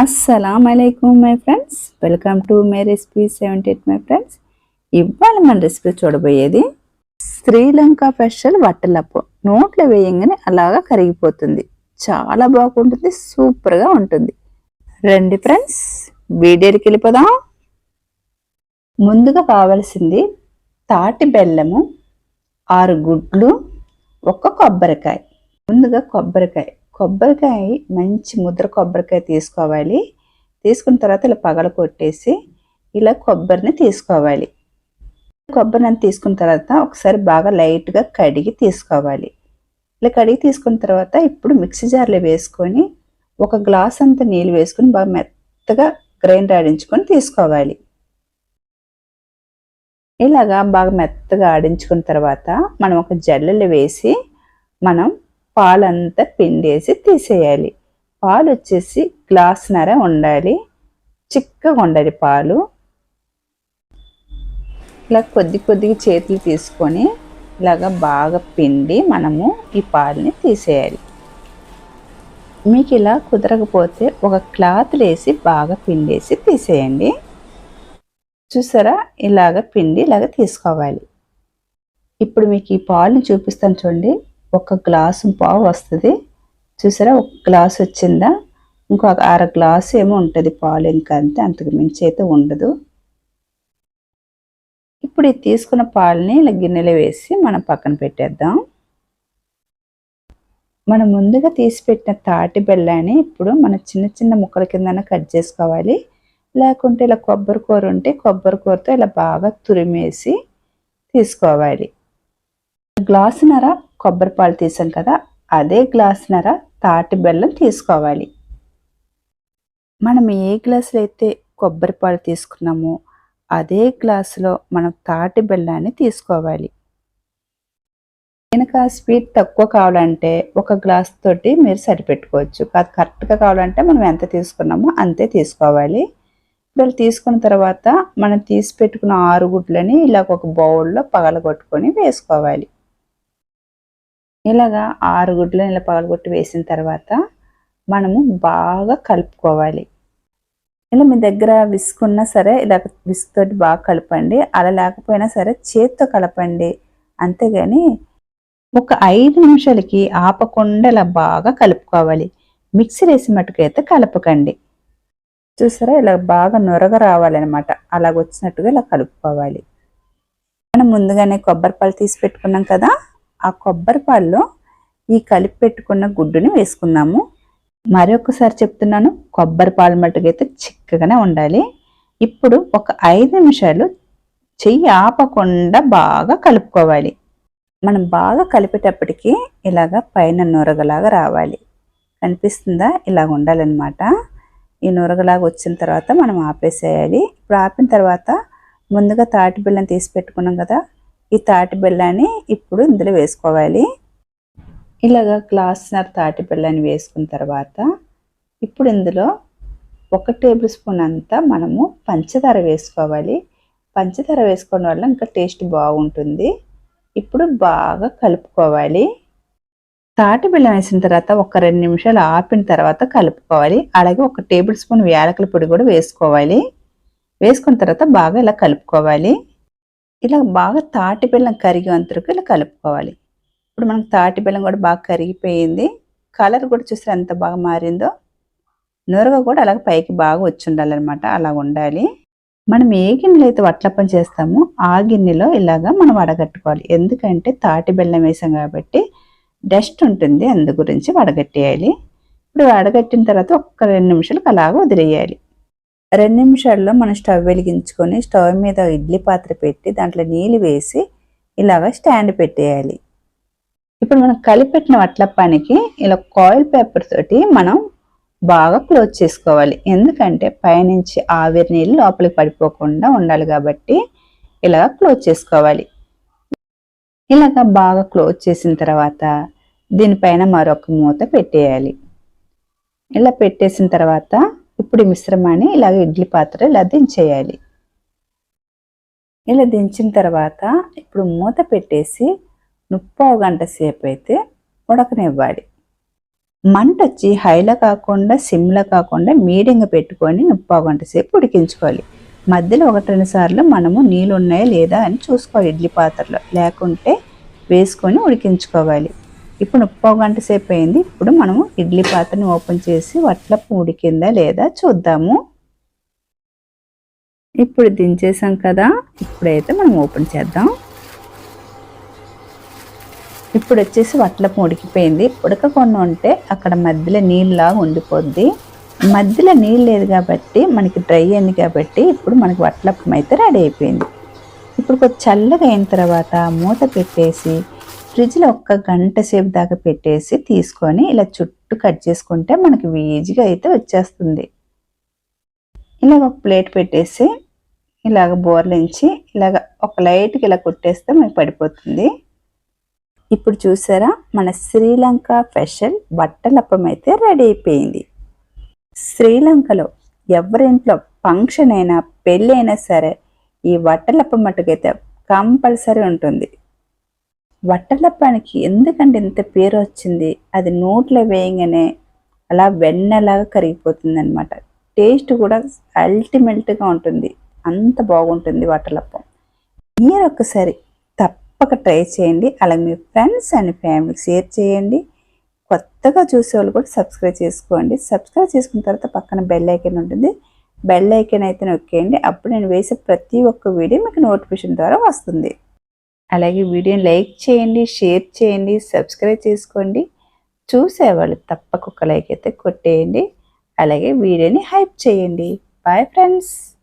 అస్సలం అయికం my friends welcome to my recipe seventy eight my friends ఇవాళ మన రెసిపీ చూడబోయేది శ్రీలంక స్పెషల్ వట్టలప్పు నోట్లో వేయంగానే అలాగా కరిగిపోతుంది. చాలా బాగుంటుంది సూపర్గా ఉంటుంది. రండి ఫ్రెండ్స్ వీడియోకి వెళ్ళిపోదాం. ముందుగా కావాల్సింది తాటి బెల్లము ఆరు గుడ్లు ఒక కొబ్బరికాయ. ముందుగా కొబ్బరికాయ. కొబ్బరికాయ మంచి ముద్ర కొబ్బరికాయ తీసుకోవాలి. తీసుకున్న తర్వాత ఇలా పగల కొట్టేసి ఇలా కొబ్బరిని తీసుకోవాలి. కొబ్బరిని తీసుకున్న తర్వాత ఒకసారి బాగా లైట్గా కడిగి తీసుకోవాలి. ఇలా కడిగి తీసుకున్న తర్వాత ఇప్పుడు మిక్సీ జార్లో వేసుకొని ఒక గ్లాస్ అంత నీళ్ళు వేసుకొని బాగా మెత్తగా గ్రైండ్ ఆడించుకొని తీసుకోవాలి. ఇలాగా బాగా మెత్తగా ఆడించుకున్న తర్వాత మనం ఒక జల్లెలు వేసి మనం పాలంతా పిండేసి తీసేయాలి. పాలు వచ్చేసి గ్లాస్నర ఉండాలి చిక్కగా ఉండాలి పాలు. ఇలా కొద్ది కొద్దిగా చేతులు తీసుకొని ఇలాగా బాగా పిండి మనము ఈ పాలని తీసేయాలి. మీకు ఇలా కుదరకపోతే ఒక క్లాత్ వేసి బాగా పిండేసి తీసేయండి. చూసారా? ఇలాగ పిండి ఇలాగ తీసుకోవాలి. ఇప్పుడు మీకు ఈ పాలుని చూపిస్తాను చూడండి. ఒక గ్లాసు పావు వస్తుంది. చూసారా? ఒక గ్లాస్ వచ్చిందా? ఇంకొక అర గ్లాస్ ఏమో ఉంటుంది పాలు. ఇంకా అంతే అంతకు మించి అయితే ఉండదు. ఇప్పుడు ఈ తీసుకున్న పాలని ఇలా గిన్నెలో వేసి మనం పక్కన పెట్టేద్దాం. మనం ముందుగా తీసి పెట్టిన తాటి బెల్లాన్ని ఇప్పుడు మన చిన్న చిన్న ముక్కల కింద కట్ చేసుకోవాలి. లేకుంటే ఇలా కొబ్బరి కూర ఉంటే కొబ్బరి కూరతో ఇలా బాగా తురిమేసి తీసుకోవాలి. గ్లాసున్నర కొబ్బరి పాలు తీసాం కదా అదే గ్లాసున్నర తాటి బెల్లం తీసుకోవాలి. మనం ఏ గ్లాసులో అయితే కొబ్బరి పాలు తీసుకున్నామో అదే గ్లాసులో మనం తాటి బెల్లాన్ని తీసుకోవాలి. కనుక స్వీట్ తక్కువ కావాలంటే ఒక గ్లాస్ తోటి మీరు సరిపెట్టుకోవచ్చు. కాదు కరెక్ట్గా కావాలంటే మనం ఎంత తీసుకున్నామో అంతే తీసుకోవాలి. ఇప్పుడు తీసుకున్న తర్వాత మనం తీసి పెట్టుకున్న ఆరు గుడ్లని ఇలా ఒక బౌల్లో పగలగొట్టుకొని వేసుకోవాలి. ఇలాగా ఆరు గుడ్లు ఇలా పగలగొట్టి వేసిన తర్వాత మనము బాగా కలుపుకోవాలి. ఇలా మీ దగ్గర విసుకున్నా సరే ఇలా విసుక్ తోటి బాగా కలపండి. అలా లేకపోయినా సరే చేత్తో కలపండి. అంతేగాని ఒక ఐదు నిమిషాలకి ఆపకుండా ఇలా బాగా కలుపుకోవాలి. మిక్సీ వేసి మటుకైతే కలపకండి. చూసారా? ఇలా బాగా నొరగ రావాలన్నమాట. అలాగ వచ్చినట్టుగా ఇలా కలుపుకోవాలి. మనం ముందుగానే కొబ్బరి పాలు తీసి పెట్టుకున్నాం కదా? ఆ కొబ్బరి పాల్లో ఈ కలిపి పెట్టుకున్న గుడ్డుని వేసుకుందాము. మరొకసారి చెప్తున్నాను కొబ్బరి పాలు మట్టుకైతే చిక్కగానే ఉండాలి. ఇప్పుడు ఒక ఐదు నిమిషాలు చెయ్యి ఆపకుండా బాగా కలుపుకోవాలి. మనం బాగా కలిపేటప్పటికి ఇలాగ పైన నొరగలాగా రావాలి. కనిపిస్తుందా? ఇలాగ ఉండాలన్నమాట. ఈ నొరగలాగా వచ్చిన తర్వాత మనం ఆపేసేయాలి. ఇప్పుడు ఆపిన తర్వాత ముందుగా తాటి బెల్లం తీసి పెట్టుకున్నాం కదా ఈ తాటి బెల్లాన్ని ఇప్పుడు ఇందులో వేసుకోవాలి. ఇలాగా గ్లాస్నర్ తాటి బెల్లాన్ని వేసుకున్న తర్వాత ఇప్పుడు ఇందులో ఒక టేబుల్ స్పూన్ అంతా మనము పంచదార వేసుకోవాలి. పంచదార వేసుకోవడం వల్ల ఇంకా టేస్ట్ బాగుంటుంది. ఇప్పుడు బాగా కలుపుకోవాలి. తాటి బెల్లం వేసిన తర్వాత ఒక రెండు నిమిషాలు ఆపిన తర్వాత కలుపుకోవాలి. అలాగే ఒక టేబుల్ స్పూన్ యాలకుల పొడి కూడా వేసుకోవాలి. వేసుకున్న తర్వాత బాగా ఇలా కలుపుకోవాలి. ఇలా బాగా తాటి బెల్లం కరిగేంతరకు ఇలా కలుపుకోవాలి. ఇప్పుడు మనకు తాటి బెల్లం కూడా బాగా కరిగిపోయింది. కలర్ కూడా చూసారు ఎంత బాగా మారిందో? నూరగా కూడా అలాగ పైకి బాగా వచ్చి ఉండాలన్నమాట అలా ఉండాలి. మనం ఏ గిన్నెలో అయితే వట్లప్పం చేస్తామో ఆ గిన్నెలో ఇలాగా మనం వడగట్టుకోవాలి. ఎందుకంటే తాటి బెల్లం వేసాం కాబట్టి డస్ట్ ఉంటుంది. అందు గురించి వడగట్టేయాలి. ఇప్పుడు వడగట్టిన తర్వాత ఒక్క రెండు నిమిషాలకు అలాగ వదిలేయాలి. రెండు నిమిషాల్లో మనం స్టవ్ వెలిగించుకొని స్టవ్ మీద ఇడ్లీ పాత్ర పెట్టి దాంట్లో నీళ్ళు వేసి ఇలాగ స్టాండ్ పెట్టేయాలి. ఇప్పుడు మనం కలిపెట్టిన వట్లప్పానికి ఇలా కాయిల్ పేపర్ తోటి మనం బాగా క్లోజ్ చేసుకోవాలి. ఎందుకంటే పైనుంచి ఆవిరి నీళ్ళు లోపలికి పడిపోకుండా ఉండాలి కాబట్టి ఇలాగ క్లోజ్ చేసుకోవాలి. ఇలాగ బాగా క్లోజ్ చేసిన తర్వాత దీనిపైన మరొక మూత పెట్టేయాలి. ఇలా పెట్టేసిన తర్వాత ఇప్పుడు ఈ మిశ్రమాన్ని ఇలాగ ఇడ్లీ పాత్ర ఇలా దించేయాలి. ఇలా దించిన తర్వాత ఇప్పుడు మూత పెట్టేసి ముప్పావు గంట సేపు అయితే ఉడకనివ్వాలి. మంట వచ్చి హైలో కాకుండా సిమ్లో కాకుండా మీడియంగా పెట్టుకొని ముప్పావు గంట సేపు ఉడికించుకోవాలి. మధ్యలో ఒకటి రెండు సార్లు మనము నీళ్ళు ఉన్నాయా లేదా అని చూసుకోవాలి ఇడ్లీ పాత్రలో. లేకుంటే వేసుకొని ఉడికించుకోవాలి. ఇప్పుడు ముప్పావు గంట సేపు అయింది. ఇప్పుడు మనము ఇడ్లీ పాత్రని ఓపెన్ చేసి వట్లప్పు ఉడికిందా లేదా చూద్దాము. ఇప్పుడు దించేసాం కదా. ఇప్పుడైతే మనం ఓపెన్ చేద్దాం. ఇప్పుడు వచ్చేసి వట్లపు ఉడికిపోయింది ఉడకకుండా ఉంటే అక్కడ మధ్యలో నీళ్ళలాగా ఉండిపోద్ది. మధ్యలో నీళ్ళు లేదు కాబట్టి మనకి డ్రై అయింది కాబట్టి ఇప్పుడు మనకి వట్లప్పం అయితే రెడీ అయిపోయింది. ఇప్పుడు కొంచెం చల్లగా అయిన తర్వాత మూత పెట్టేసి ఫ్రిడ్జ్లో ఒక్క గంట సేపు దాకా పెట్టేసి తీసుకొని ఇలా చుట్టూ కట్ చేసుకుంటే మనకి ఈజీగా అయితే వచ్చేస్తుంది. ఇలా ఒక ప్లేట్ పెట్టేసి ఇలాగ బోర్లించి ఇలాగ ఒక లైట్కి ఇలా కొట్టేస్తే మనకి పడిపోతుంది. ఇప్పుడు చూసారా? మన శ్రీలంక స్పెషల్ బట్టలప్పం అయితే రెడీ అయిపోయింది. శ్రీలంకలో ఎవరింట్లో ఫంక్షన్ అయినా పెళ్ళి అయినా సరే ఈ వట్టలప్పం మట్టుకైతే కంపల్సరీ ఉంటుంది. వట్టలప్పానికి ఎందుకంటే ఇంత పేరు వచ్చింది? అది నోట్లో వేయగానే అలా వెన్నలాగా కరిగిపోతుంది అనమాట టేస్ట్ కూడా అల్టిమేట్గా ఉంటుంది. అంత బాగుంటుంది వట్టలప్పం. మీరు ఒకసారి తప్పక ట్రై చేయండి. అలాగే మీ ఫ్రెండ్స్ అండ్ ఫ్యామిలీకి షేర్ చేయండి. కొత్తగా చూసేవాళ్ళు కూడా సబ్స్క్రైబ్ చేసుకోండి. సబ్స్క్రైబ్ చేసుకున్న తర్వాత పక్కన బెల్ ఐకన్ ఉంటుంది. బెల్ ఐకన్ అయితే నొక్కేయండి. అప్పుడు నేను వేసే ప్రతి ఒక్క వీడియో మీకు నోటిఫికేషన్ ద్వారా వస్తుంది. అలాగే వీడియోని లైక్ చేయండి షేర్ చేయండి సబ్స్క్రైబ్ చేసుకోండి. చూసేవాళ్ళు తప్పక ఒక లైక్ అయితే కొట్టేయండి. అలాగే వీడియోని హైప్ చేయండి. Bye friends.